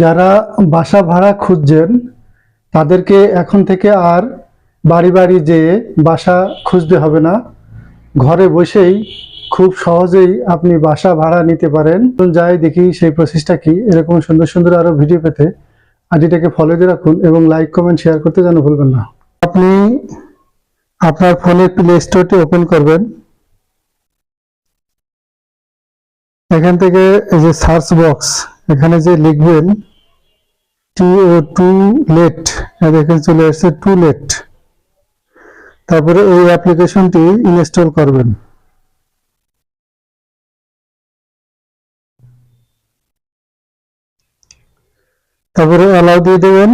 যারা বাসা ভাড়া খুঁজছেন, তাদেরকে এখন থেকে আর বাড়ি বাড়ি যেয়ে বাসা খুঁজতে হবে না। ঘরে বসেই খুব সহজেই আপনি বাসা ভাড়া নিতে পারেন। যাই, দেখি সেই প্রসেসটা কি। এরকম সুন্দর সুন্দর আরও ভিডিও পেতে আইডিটাকে ফলো দিয়ে রাখুন এবং লাইক কমেন্ট শেয়ার করতে যেন ভুলবেন না। আপনি আপনার ফোনের প্লে স্টোরটি ওপেন করবেন। এখান থেকে যে সার্চ বক্স এখানে যে লিখবেন টি ও টু লেট দেখেন চলে আসছে টু লেট তারপরে এই অ্যাপ্লিকেশনটি ইনস্টল করবেন। তারপরে অ্যালাউ দিয়ে দেবেন।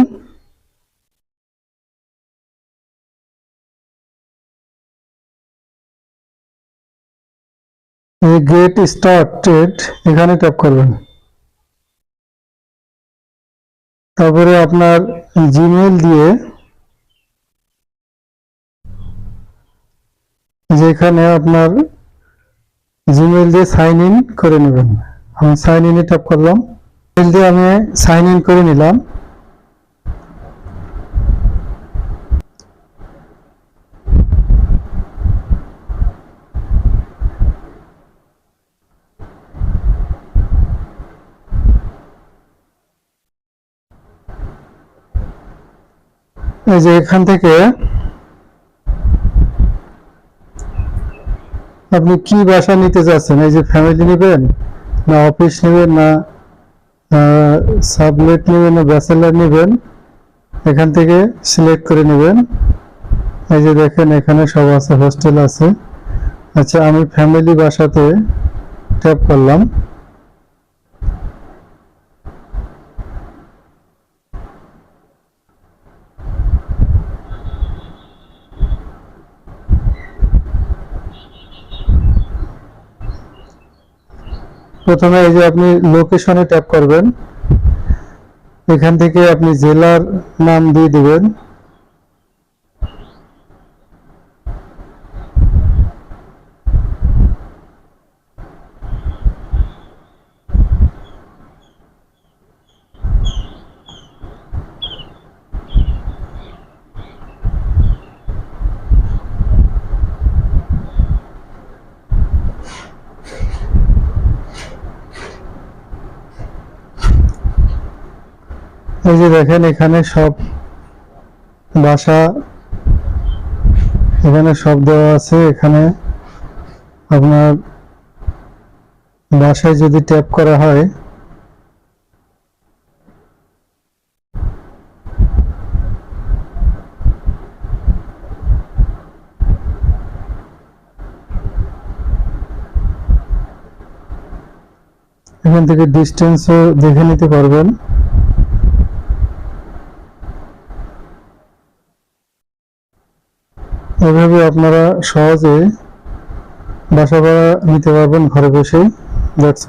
গেট স্টার্টেড এখানে ট্যাপ করবেন। তারপরে আপনার জিমেল দিয়ে যেখানে আপনার জিমেল দিয়ে সাইন ইন করে নেবেন। আমি সাইন ইনে ট্যাপ করলাম। দিয়ে আমি সাইন ইন করে নিলাম। এই যে এখান থেকে আপনি কি বাসা নিতে চাচ্ছেন এই যে ফ্যামিলি নেবেন না অফিস নেবেন না সাবলেট নেবেন না ব্যাচেলার নেবেন, এখান থেকে সিলেক্ট করে নেবেন। এই যে দেখেন এখানে সব আছে হোস্টেল আছে। আচ্ছা আমি ফ্যামিলি বাসাতে ট্যাপ করলাম। প্রথমে এই যে আপনি লোকেশনে ট্যাপ করবেন। এখান থেকে আপনি জেলার নাম দিয়ে দিবেন। এই যে দেখেন এখানে সব বাসা, এখানে সব দেওয়া আছে। এখানে আপনার বাসায় যদি ট্যাপ করা হয়, এখান থেকে ডিস্টেন্সও দেখে নিতে পারবেন। এভাবে আপনারা সহজে বাসা ভাড়া নিতে পারবেন ঘরে বসেই দ্যাটস